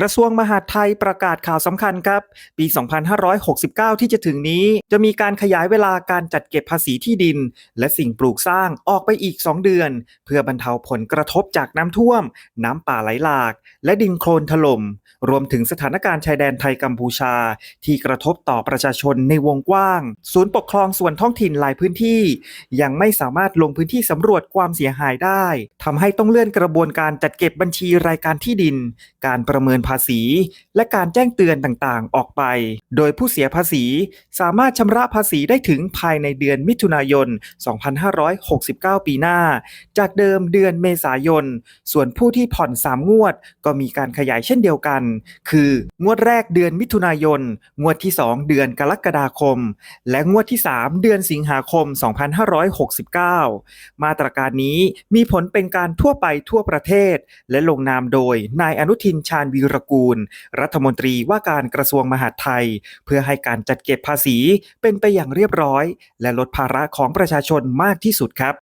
กระทรวงมหาดไทยประกาศข่าวสำคัญครับ ปี 2569 ที่จะถึงนี้ จะมีการขยายเวลาการจัดเก็บภาษีที่ดิน และสิ่งปลูกสร้างออกไปอีก 2 เดือน เพื่อบรรเทาผลกระทบจากน้ำท่วม น้ำป่าไหลหลาก และดินโคลนถล่ม รวมถึงสถานการณ์ชายแดนไทยกัมพูชา ที่กระทบต่อประชาชนในวงกว้าง ศูนย์ปกครองส่วนท้องถิ่นหลายพื้นที่ ยังไม่สามารถลงพื้นที่สำรวจความเสียหายได้ ทำให้ต้องเลื่อนกระบวนการจัดเก็บบัญชีรายการที่ดิน การประเมินภาษี และการแจ้งเตือนต่างๆ ออกไป โดยผู้เสียภาษีสามารถชำระภาษีได้ถึงภายในเดือนมิถุนายน 2569 ปีหน้า จากเดิมเดือนเมษายน ส่วนผู้ที่ผ่อน 3 งวด ก็มีการขยายเช่นเดียวกัน คืองวดแรกเดือนมิถุนายน งวดที่ 2 เดือนกรกฎาคม และงวดที่ 3 เดือนสิงหาคม 2569 มาตรการนี้มีผลเป็นการทั่วไปทั่วประเทศ และลงนามโดยนายอนุทินชาญวีรกูล รัฐมนตรีว่าการกระทรวงมหาดไทย เพื่อให้การจัดเก็บภาษีเป็นไปอย่างเรียบร้อย และลดภาระของประชาชนมากที่สุดครับ